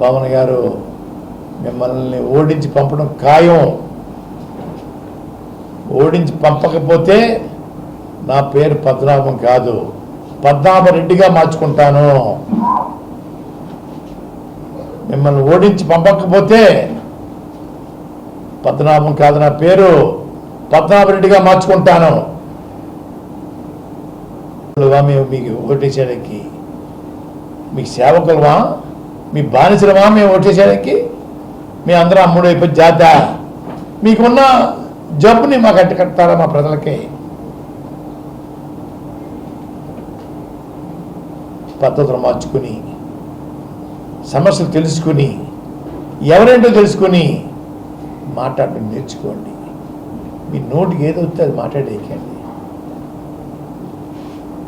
పవన్ గారు మిమ్మల్ని ఓడించి పంపడం ఖాయం ఓడించి పంపకపోతే నా పేరు పద్మనాభం కాదు పద్మనాభరెడ్డిగా మార్చుకుంటాను మిమ్మల్ని ఓడించి పంపకపోతే పద్మనాభం కాదు నా పేరు పద్మనాభరెడ్డిగా మార్చుకుంటాను మీకు ఓటేసేయడానికి మీకు సేవకులవా మీ బానిసలమా? మేము ఓటేసేయడానికి మీ అందరూ అమ్ముడు అయిపోయి జాత. మీకున్న జబ్బుని మాకు అట్టు కట్టారా మా ప్రజలకి? పద్ధతులు మార్చుకుని సమస్యలు తెలుసుకుని ఎవరేంటో తెలుసుకుని మాట్లాడటం నేర్చుకోండి. మీ నోటికి ఏదో వస్తే అది మాట్లాడేయకండి.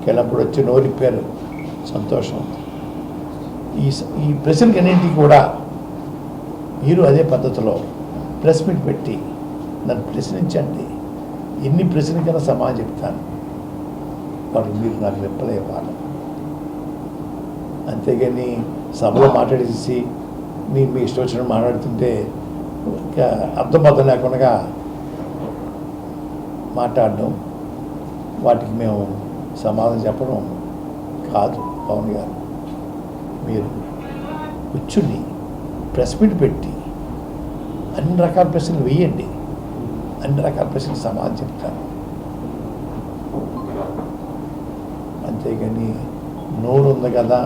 కెళ్ళప్పుడు వచ్చి నోరిప్పారు. సంతోషం. ఈ స- ఈ ప్రశ్నకన్నింటికి కూడా మీరు అదే పద్ధతిలో ప్రెస్ మీట్ పెట్టి నన్ను ప్రశ్నించండి. ఎన్ని ప్రశ్నకైనా సమాధానం చెప్తాను. వాడు మీరు నాకు రిప్లై ఇవ్వాలి. అంతేగాని సభలో మాట్లాడేసి మీ మీ ఇష్టం వచ్చిన మాట్లాడుతుంటే ఇంకా అర్థం అర్థం లేకుండా మాట్లాడడం వాటికి మేము సమాధానం చెప్పడం కాదు పవన్ గారు. మీరు కూర్చుని ప్రెస్ మీట్ పెట్టి అన్ని రకాల ప్రశ్నలు వేయండి. అన్ని రకాల ప్రశ్నలు సమాధానం చెప్తాను. అంతేగాని నోరు ఉంది కదా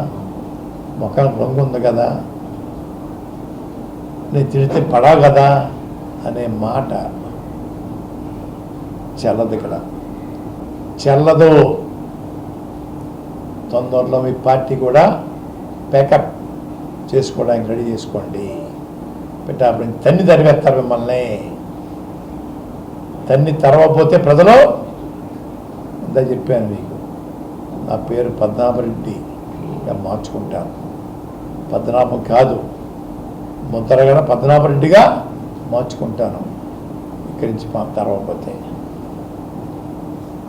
ముఖం రంగు ఉంది కదా నేను తిడితే పడా కదా అనే మాట చెల్లదు ఇక్కడ. చెల్లదు. తొందరలో మీ పార్టీ కూడా ప్యాకప్ చేసుకోవడానికి రెడీ చేసుకోండి. పెట్టాపడి తన్ని తరివేస్తారు మిమ్మల్ని. తన్ని తరవపోతే ప్రజలు అంతా చెప్పాను మీకు. నా పేరు పద్మనాభరెడ్డిగా మార్చుకుంటాను. పద్మనాభం కాదు. ముద్రగడ పద్మనాభరెడ్డిగా మార్చుకుంటాను. ఇక్కడి నుంచి మా తరవపోతే